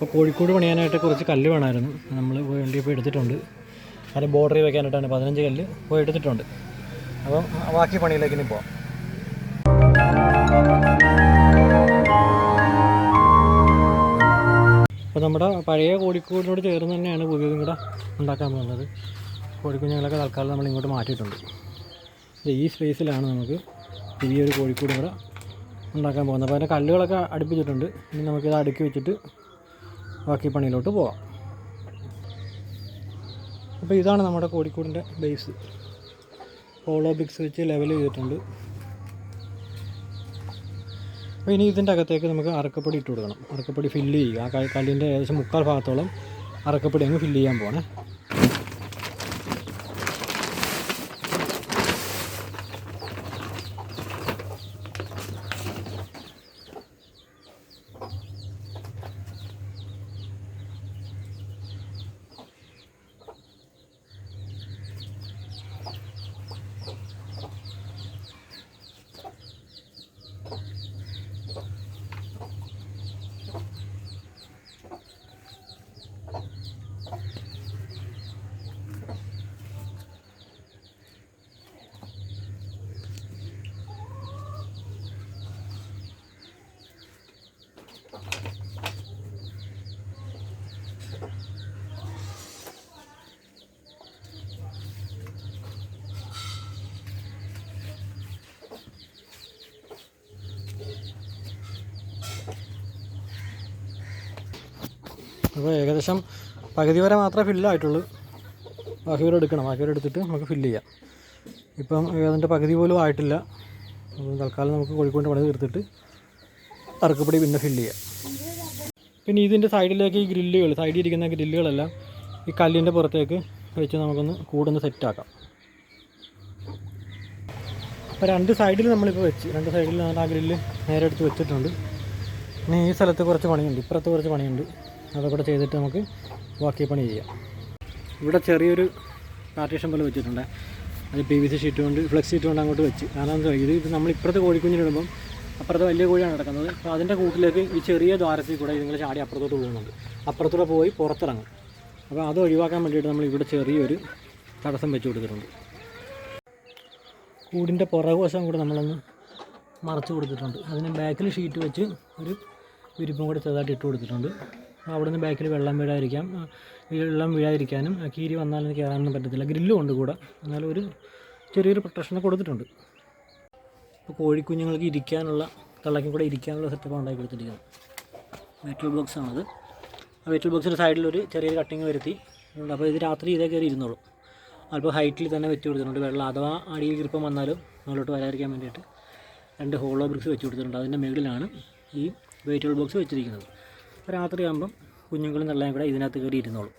അപ്പോൾ കോഴിക്കോട് പണിയാനായിട്ട് കുറച്ച് കല്ല് വേണമായിരുന്നു. നമ്മൾ വേണ്ടി ഇപ്പോൾ എടുത്തിട്ടുണ്ട്. അത് ബോർഡറിൽ വെക്കാനായിട്ടാണ്. പതിനഞ്ച് കല്ല് പോയി എടുത്തിട്ടുണ്ട്. അപ്പം ബാക്കി പണിയിലേക്ക് ഇനി പോവാം. അപ്പോൾ നമ്മുടെ പഴയ കോഴിക്കോടിനോട് ചേർന്ന് തന്നെയാണ് പുതിയതും കൂടെ ഉണ്ടാക്കാൻ പോകുന്നത് കോഴിക്കുഞ്ഞുങ്ങളൊക്കെ തൽക്കാലം നമ്മൾ ഇങ്ങോട്ട് മാറ്റിയിട്ടുണ്ട്. ഈ സ്പേസിലാണ് നമുക്ക് പുതിയൊരു കോഴിക്കോട് കൂടെ ഉണ്ടാക്കാൻ പോകുന്നത്. അപ്പോൾ അതിന്റെ കല്ലുകളൊക്കെ അടുപ്പിച്ചിട്ടുണ്ട്. ഇനി നമുക്കിത് അടുക്കി വെച്ചിട്ട് ബാക്കി പണിയിലോട്ട് പോകാം അപ്പോൾ ഇതാണ് നമ്മുടെ കോഴിക്കോടിന്റെ ബേസ് ഹോളോ ബിക്സ് വെച്ച് ലെവൽ ചെയ്തിട്ടുണ്ട്. അപ്പോൾ ഇനി ഇതിന്റെ അകത്തേക്ക് നമുക്ക് അറക്കപ്പൊടി ഇട്ട് കൊടുക്കണം. അറക്കപ്പൊടി ഫില്ല് ചെയ്യുക. ആ കല്ലിന്റെ ഏകദേശം മുക്കാൽ ഭാഗത്തോളം അറക്കപ്പൊടി അങ്ങ് ഫില്ല് ചെയ്യാൻ പോകണേ അപ്പോൾ ഏകദേശം പകുതി വരെ മാത്രമേ ഫില്ലായിട്ടുള്ളൂ ബാക്കി വരെ എടുക്കണം. ബാക്കി വരെ എടുത്തിട്ട് നമുക്ക് ഫില്ല് ചെയ്യാം. ഇപ്പം അതിന്റെ പകുതി പോലും ആയിട്ടില്ല. അപ്പം തൽക്കാലം നമുക്ക് കോഴിക്കോട് പണി തീർത്തിട്ട് അറക്കപ്പടി പിന്നെ ഫില്ല് ചെയ്യാം. പിന്നെ ഇതിന്റെ സൈഡിലേക്ക് ഈ ഗ്രില്ലുകൾ സൈഡിൽ ഇരിക്കുന്ന ഗ്രില്ലുകളെല്ലാം ഈ കല്ലിന്റെ പുറത്തേക്ക് വെച്ച് നമുക്കൊന്ന് കൂടൊന്ന് സെറ്റാക്കാം അപ്പോൾ രണ്ട് സൈഡിൽ നമ്മളിപ്പോൾ വെച്ച് രണ്ട് സൈഡിൽ ആ ഗ്രില്ല് നേരെ എടുത്ത് വെച്ചിട്ടുണ്ട്. ഇനി ഈ സ്ഥലത്ത് കുറച്ച് പണിയുണ്ട്. ഇപ്പുറത്ത് കുറച്ച് പണിയുണ്ട്. അതൊക്കെ ചെയ്തിട്ട് നമുക്ക് ബാക്കി പണി ചെയ്യാം. ഇവിടെ ചെറിയൊരു പാർട്ടീഷൻ പോലെ വെച്ചിട്ടുണ്ട്. അത് പി വി സി ഷീറ്റ് കൊണ്ട് ഫ്ലെക്സ് ഷീറ്റ് കൊണ്ട് അങ്ങോട്ട് വെച്ച്. കാരണം എന്താ ഇത് ഇത് നമ്മൾ ഇപ്പുറത്തെ കോഴിക്കുഞ്ഞിനിടുമ്പം അപ്പുറത്തെ വലിയ കോഴിയാണ് നടക്കുന്നത്. അപ്പോൾ അതിന്റെ കൂട്ടിലേക്ക് ഈ ചെറിയ ദ്വാരത്തിൽ കൂടെ നിങ്ങൾ ചാടി അപ്പുറത്തോട്ട് പോകുന്നുണ്ട്. അപ്പുറത്തൂടെ പോയി പുറത്തിറങ്ങും. അപ്പോൾ അത് ഒഴിവാക്കാൻ വേണ്ടിയിട്ട് നമ്മൾ ഇവിടെ ചെറിയൊരു തടസ്സം വെച്ച് കൊടുത്തിട്ടുണ്ട്. കൂടിന്റെ പുറകുവശം കൂടെ നമ്മളൊന്ന് മറച്ചു കൊടുത്തിട്ടുണ്ട്. അതിന് ബാക്കിൽ ഷീറ്റ് വെച്ച് ഒരു വിരിപ്പും കൂടെ ചെറുതായിട്ട് ഇട്ട് കൊടുത്തിട്ടുണ്ട്. അവിടെ നിന്ന് ബാക്കിൽ വെള്ളം വീഴാതിരിക്കാം. വെള്ളം വീഴാതിരിക്കാനും കീരി വന്നാലും കയറാനൊന്നും പറ്റത്തില്ല. ഗ്രില്ലും ഉണ്ട് കൂടെ. എന്നാലും ഒരു ചെറിയൊരു പ്രൊട്ടക്ഷൻ കൊടുത്തിട്ടുണ്ട്. ഇപ്പോൾ കോഴിക്കുഞ്ഞുങ്ങൾക്ക് ഇരിക്കാനുള്ള തള്ളയ്ക്കും കൂടെ ഇരിക്കാനുള്ള സെറ്റപ്പ് ഉണ്ടാക്കി കൊടുത്തിരിക്കുന്നത്. മെറ്റൽ ബോക്സ് ആണത്. ആ മെറ്റൽ ബോക്സിന്റെ സൈഡിലൊരു ചെറിയൊരു കട്ടിങ് വരുത്തി. അപ്പോൾ ഇത് രാത്രി ഇതേ കയറി ഇരുന്നോളൂ. അല്പം ഹൈറ്റിൽ തന്നെ വെച്ച് കൊടുത്തിട്ടുണ്ട്. വെള്ളം അഥവാ അടിയിൽ ഗ്രിപ്പം വന്നാലും മുകളിലോട്ട് വരാതിരിക്കാൻ വേണ്ടിയിട്ട് രണ്ട് ഹോളോ ബ്രിക്സ് വെച്ച് കൊടുത്തിട്ടുണ്ട്. അതിന്റെ മുകളിലാണ് ഈ വെയിറ്റബിൾ ബോക്സ് വെച്ചിരിക്കുന്നത്. രാത്രിയാകുമ്പം കുഞ്ഞുങ്ങളും തള്ളയും കൂടെ ഇതിനകത്ത് കയറി ഇരുന്നോളും.